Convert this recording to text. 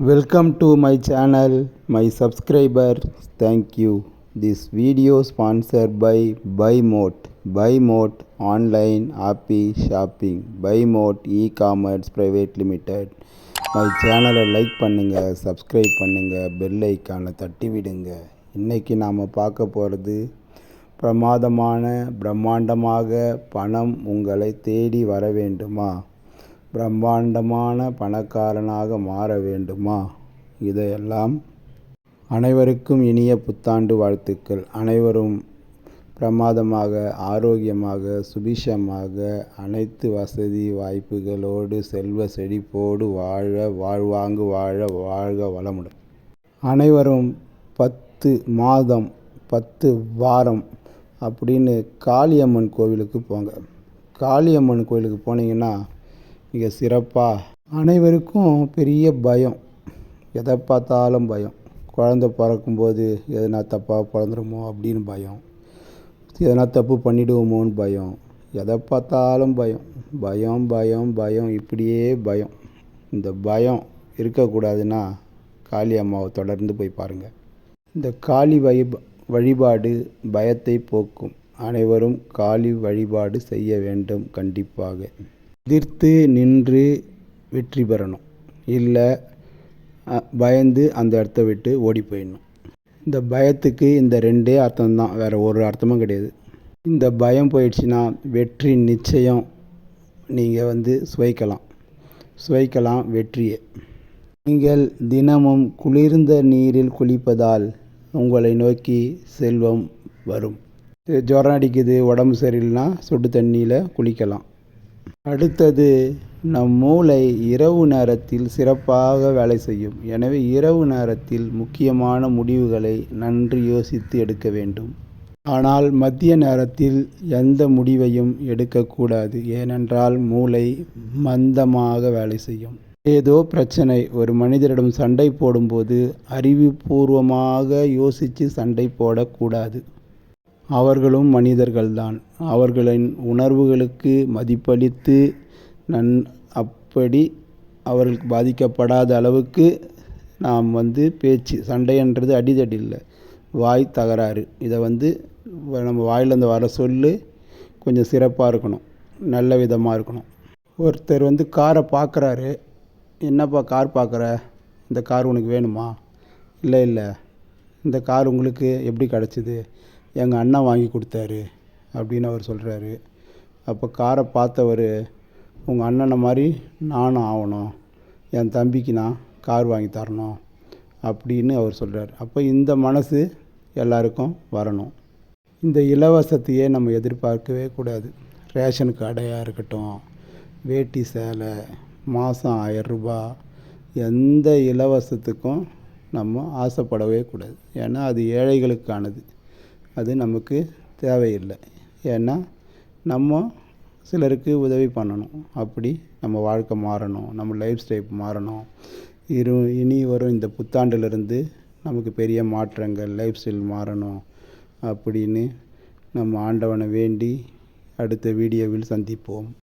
Welcome to my channel, my subscribers. Thank you. This video sponsored by BuyMote. BuyMote online happy shopping. BuyMote e-commerce private limited. My சேனலை like பண்ணுங்கள் subscribe பண்ணுங்கள் bell ஐக்கானை தட்டி விடுங்க இன்றைக்கி நாம் பார்க்க போகிறது பிரமாதமான பிரம்மாண்டமாக பணம் உங்களை தேடி வர வேண்டுமா பிரம்மாண்டமான பணக்காரனாக மாற வேண்டுமா? இதையெல்லாம் அனைவருக்கும் இனிய புத்தாண்டு வாழ்த்துக்கள். அனைவரும் பிரமாதமாக ஆரோக்கியமாக சுபிஷமாக அனைத்து வசதி வாய்ப்புகளோடு செல்வ செழிப்போடு வாழ வாழ்வாங்கு வாழ வாழ்க வளமுடன். அனைவரும் பத்து மாதம் பத்து வாரம் அப்படின்னு காளியம்மன் கோவிலுக்கு போங்க. காளியம்மன் கோவிலுக்கு போனீங்கன்னா மிக சிறப்பாக அனைவருக்கும் பெரிய பயம். எதை பார்த்தாலும் பயம். குழந்த பிறக்கும்போது எதனா தப்பாக பிறந்துருமோ அப்படின்னு பயம். எதனா தப்பு பண்ணிடுவோமோன்னு பயம். எதை பார்த்தாலும் பயம். பயம் பயம் பயம் இப்படியே பயம். இந்த பயம் இருக்கக்கூடாதுன்னா காளி அம்மாவை தொடர்ந்து போய் பாருங்கள் இந்த காளி வழி வழிபாடு பயத்தை போக்கும். அனைவரும் காளி வழிபாடு செய்ய வேண்டும் கண்டிப்பாக. எதிர்த்து நின்று வெற்றி பெறணும். இல்லை பயந்து அந்த இடத்த விட்டு ஓடி போயிடணும் இந்த பயத்துக்கு இந்த ரெண்டே அர்த்தம்தான் வேறு ஒரு அர்த்தமும் கிடையாது. இந்த பயம் போயிடுச்சுன்னா வெற்றி நிச்சயம் நீங்கள் வந்து சுவைக்கலாம். சுவைக்கலாம் வெற்றியை. நீங்கள் தினமும் குளிர்ந்த நீரில் குளிப்பதால் உங்களை நோக்கி செல்வம் வரும். ஜுரம் அடிக்குது உடம்பு சரியில்லைனா சுடு தண்ணியில் குளிக்கலாம். அடுத்தது நம் மூளை இரவு நேரத்தில் சிறப்பாக வேலை செய்யும். எனவே இரவு நேரத்தில் முக்கியமான முடிவுகளை நன்று யோசித்து எடுக்க வேண்டும். ஆனால் மத்திய நேரத்தில் எந்த முடிவையும் எடுக்கக்கூடாது. ஏனென்றால் மூளை மந்தமாக வேலை செய்யும். ஏதோ பிரச்சனை. ஒரு மனிதரிடம் சண்டை போடும்போது அறிவுபூர்வமாக யோசித்து சண்டை போடக்கூடாது. அவர்களும் மனிதர்கள்தான். அவர்களின் உணர்வுகளுக்கு மதிப்பளித்து நன் அப்படி அவர்களுக்கு பாதிக்கப்படாத அளவுக்கு நாம் வந்து பேச்சு சண்டைன்றது அடிதடி இல்லை வாய் தகராறு. இதை வந்து நம்ம வாயிலேருந்து வர சொல்லு கொஞ்சம் சிறப்பாக இருக்கணும். நல்ல விதமாக இருக்கணும். ஒருத்தர் வந்து காரை பார்க்குறாரு என்னப்பா கார் பார்க்குற இந்த கார் உனக்கு வேணுமா? இல்லை இல்லை. இந்த கார் உங்களுக்கு எப்படி கிடச்சிது? எங்கள் அண்ணன் வாங்கி கொடுத்தாரு அப்படின்னு அவர் சொல்கிறாரு. அப்போ காரை பார்த்தவர் உங்கள் அண்ணனை மாதிரி நானும் ஆகணும். என் தம்பிக்கு நான் கார் வாங்கி தரணும். அப்படின்னு அவர் சொல்கிறார். அப்போ இந்த மனசு எல்லாருக்கும் வரணும். இந்த இலவசத்தையே நம்ம எதிர்பார்க்கவே கூடாது. ரேஷன் கடையாக இருக்கட்டும் வேட்டி சேலை மாதம் ஆயரூபா எந்த இலவசத்துக்கும் நம்ம ஆசைப்படவே கூடாது. ஏன்னா அது ஏழைகளுக்கானது. அது நமக்கு தேவையில்லை. ஏன்னா நம்ம சிலருக்கு உதவி பண்ணணும். அப்படி நம்ம வாழ்க்கை மாறணும். நம்ம லைஃப் ஸ்டைல் மாறணும். இரு இனி வரும் இந்த புத்தாண்டிலிருந்து நமக்கு பெரிய மாற்றங்கள் லைஃப் ஸ்டைல் மாறணும் அப்படின்னு நம்ம ஆண்டவனை வேண்டி அடுத்த வீடியோவில் சந்திப்போம்.